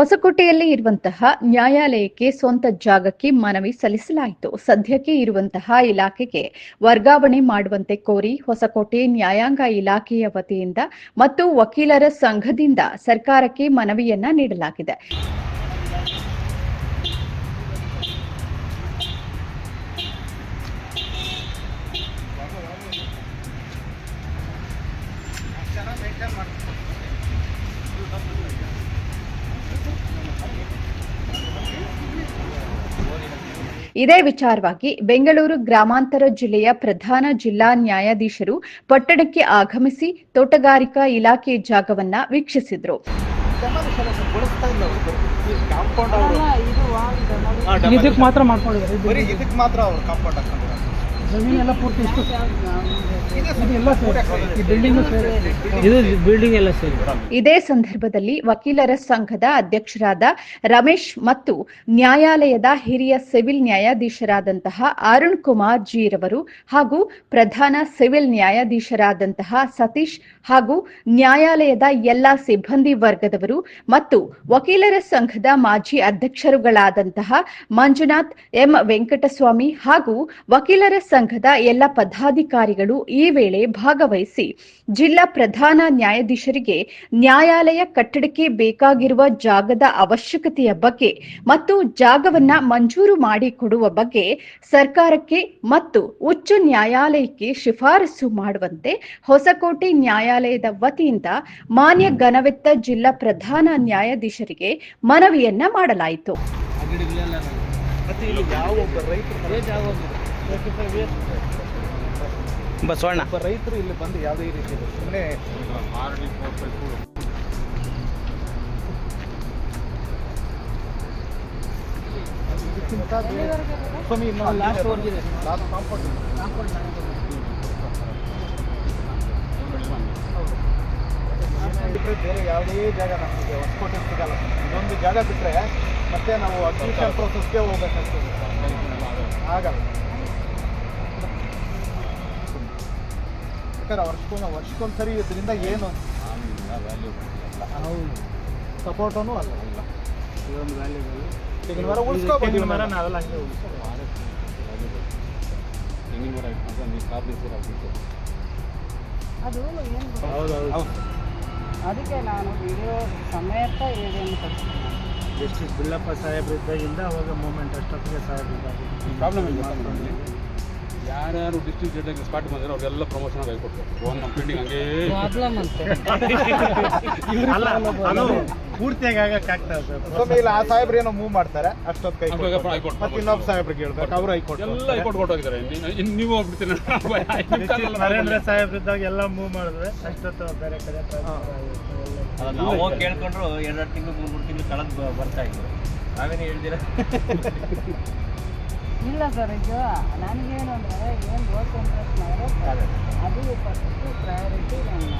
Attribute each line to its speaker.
Speaker 1: ಹೊಸಕೋಟೆಯಲ್ಲಿ ಇರುವಂತಹ ನ್ಯಾಯಾಲಯಕ್ಕೆ ಸ್ವಂತ ಜಾಗಕ್ಕೆ ಮನವಿ ಸಲ್ಲಿಸಲಾಯಿತು. ಸದ್ಯಕ್ಕೆ ಇರುವಂತಹ ಇಲಾಖೆಗೆ ವರ್ಗಾವಣೆ ಮಾಡುವಂತೆ ಕೋರಿ ಹೊಸಕೋಟೆ ನ್ಯಾಯಾಂಗ ಇಲಾಖೆಯ ವತಿಯಿಂದ ಮತ್ತು ವಕೀಲರ ಸಂಘದಿಂದ ಸರ್ಕಾರಕ್ಕೆ ಮನವಿಯನ್ನ ನೀಡಲಾಗಿದೆ. ಇದೇ ವಿಚಾರವಾಗಿ ಬೆಂಗಳೂರು ಗ್ರಾಮಾಂತರ ಜಿಲ್ಲೆಯ ಪ್ರಧಾನ ಜಿಲ್ಲಾ ನ್ಯಾಯಾಧೀಶರು ಪಟ್ಟಣಕ್ಕೆ ಆಗಮಿಸಿ ತೋಟಗಾರಿಕಾ ಇಲಾಖೆ ಜಾಗವನ್ನ ವೀಕ್ಷಿಸಿದ್ರು.
Speaker 2: ಮಾತ್ರ ಜಮೀನೆಲ್ಲ ಪೂರ್ತಿ ಇಷ್ಟು. ಇದೆಲ್ಲ ಸೇರಿ ಈ ಬಿಲ್ಡಿಂಗು ಸೇರಿ. ಇದು ಬಿಲ್ಡಿಂಗ್ ಎಲ್ಲ ಸೇರಿ.
Speaker 1: ಇದೇ ಸಂದರ್ಭದಲ್ಲಿ ವಕೀಲರ ಸಂಘದ ಅಧ್ಯಕ್ಷರಾದ ರಮೇಶ್ ಮತ್ತು ನ್ಯಾಯಾಲಯದ ಹಿರಿಯ ಸಿವಿಲ್ ನ್ಯಾಯಾಧೀಶರಾದಂತಹ ಅರುಣ್ ಕುಮಾರ್ ಜೀರವರು ಹಾಗೂ ಪ್ರಧಾನ ಸಿವಿಲ್ ನ್ಯಾಯಾಧೀಶರಾದಂತಹ ಸತೀಶ್ ಹಾಗೂ ನ್ಯಾಯಾಲಯದ ಎಲ್ಲಾ ಸಿಬ್ಬಂದಿ ವರ್ಗದವರು ಮತ್ತು ವಕೀಲರ ಸಂಘದ ಮಾಜಿ ಅಧ್ಯಕ್ಷರುಗಳಾದಂತಹ ಮಂಜುನಾಥ್ ಎಂ ವೆಂಕಟಸ್ವಾಮಿ ಹಾಗೂ ವಕೀಲರ ಸಂಘದ ಎಲ್ಲ ಪದಾಧಿಕಾರಿಗಳು ಈ ವೇಳೆ ಭಾಗವಹಿಸಿ ಜಿಲ್ಲಾ ಪ್ರಧಾನ ನ್ಯಾಯಾಧೀಶರಿಗೆ ನ್ಯಾಯಾಲಯ ಕಟ್ಟಡಕ್ಕೆ ಬೇಕಾಗಿರುವ ಜಾಗದ ಅವಶ್ಯಕತೆಯ ಬಗ್ಗೆ ಮತ್ತು ಜಾಗವನ್ನ ಮಂಜೂರು ಮಾಡಿಕೊಡುವ ಬಗ್ಗೆ ಸರ್ಕಾರಕ್ಕೆ ಮತ್ತು ಉಚ್ಚ ನ್ಯಾಯಾಲಯಕ್ಕೆ ಶಿಫಾರಸು ಮಾಡುವಂತೆ ಹೊಸಕೋಟೆ ನ್ಯಾಯಾಲಯದ ವತಿಯಿಂದ ಮಾನ್ಯ ಘನವೆತ್ತ ಜಿಲ್ಲಾ ಪ್ರಧಾನ ನ್ಯಾಯಾಧೀಶರಿಗೆ ಮನವಿಯನ್ನ ಮಾಡಲಾಯಿತು.
Speaker 3: ಬಸವಣ್ಣ.
Speaker 4: ರೈತರು ಇಲ್ಲಿ ಬಂದು ಯಾವುದೇ ರೀತಿ ಸುಮ್ಮನೆ ಸ್ವಾಮಿ ಲಾಸ್ಟ್ ಕಾಂಪೌಂಡ್. ಬಿಟ್ಟರೆ ಬೇರೆ ಯಾವುದೇ ಜಾಗ ನಮಗೆ ಹೊಸಕೋಟೆ ಸಿಗಲ್ಲ. ಇದೊಂದು ಜಾಗ ಬಿಟ್ಟರೆ ಮತ್ತೆ ನಾವು ಅಡ್ಮಿಷನ್ ಪ್ರೋಸೆಸ್ಗೆ ಹೋಗ್ಬೇಕಾಗ್ತದೆ. ಆಗಲ್ಲ ಯಾಕಂದ್ರೆ ವರ್ಷಕ್ಕೊಂದು ವರ್ಷಕ್ಕೊಂದು ಸರಿ ಇದರಿಂದ ಏನು ಸಪೋರ್ಟನು ಅಲ್ಲ. ತೆಂಗಿನ ಮರ ಉಳಿಸ್ಕೋಬೋದು
Speaker 2: ತೆಂಗಿನ ಮರ. ನಾವೆಲ್ಲ ಹಂಗೆ.
Speaker 5: ಅದು ಏನು
Speaker 2: ಹೌದು ಹೌದು
Speaker 4: ಹೌದು.
Speaker 5: ಅದಕ್ಕೆ ನಾನು ವಿಡಿಯೋ ಸಮೇತ ಏನೇನು
Speaker 2: ಜಸ್ಟಿಸ್ ಬಿಲ್ಲಪ್ಪ ಸಾಹೇಬ್ರು ಇದ್ದಾಗಿಂದ ಅವಾಗ ಮೂಮೆಂಟ್ ಅಷ್ಟೊತ್ತಿಗೆ ಸಾಹೇಬ್ರು
Speaker 6: ಪ್ರಾಬ್ಲಮ್ ಇಲ್ಲ. ಯಾರ್ಯಾರು ಡಿಸ್ಟ್ರಿಕ್ಟ್ ಜಡ್ಡಿಗೆ ಸ್ಪಾಟ್ ಬಂದ್ರೆ ಅವ್ರಿಗೆಲ್ಲ ಪ್ರಮೋಷನ್ ಆಗಿ ಕೊಡ್ತಾರೆ ಒಂದು ನಮ್ಮ ಹಂಗೇ
Speaker 5: ಪ್ರಾಬ್ಲಮ್ ಅಂತ.
Speaker 2: ಪೂರ್ತಿಯಾಗಿ
Speaker 4: ಇಲ್ಲ ಆ ಸಾಹೇಬ್ರು ಏನೋ ಮೂವ್ ಮಾಡ್ತಾರೆ ಅಷ್ಟೊತ್ತು ಕೈ ಮತ್ತೆ ಇನ್ನೊಬ್ಬ ಸಾಹೇಬ್ರಿಗೆ ಹೇಳ್ಬೇಕು ಅವ್ರು ಹೈಕೋರ್ಟ್
Speaker 6: ಎಲ್ಲ ಹೈಕೋರ್ಟ್ ಕೊಟ್ಟೋಗಿದ್ದಾರೆ. ನೀವು
Speaker 2: ಹೋಗ್ಬಿಡ್ತೀನಿ ನರೇಂದ್ರ ಸಾಹೇಬ್ರು ಇದ್ದಾಗ ಎಲ್ಲ ಮೂವ್ ಮಾಡಿದ್ರೆ ಅಷ್ಟೊತ್ತು ಬೇರೆ ಕಡೆ ನಾವು ಹೋಗಿ ಎಲ್ಲ.
Speaker 3: ನಾವು ಕೇಳ್ಕೊಂಡ್ರು ಎರಡು ತಿಂಗಳು ಮೂರು ಮೂರು ತಿಂಗಳು ಕಳೆದು ಬರ್ತಾ ಇದ್ರು. ನಾವೇನು ಹೇಳ್ತೀರಾ
Speaker 5: ಇಲ್ಲ ಸರ್ ಇದು ನನಗೇನು ಅಂದರೆ ಏನು ವರ್ಕ್ ಇಂಟ್ರೆಸ್ಟ್ ಮಾಡಿರೋ ಅದು ಫಸ್ಟ್ ಪ್ರಯಾರಿಟಿ ನಾನು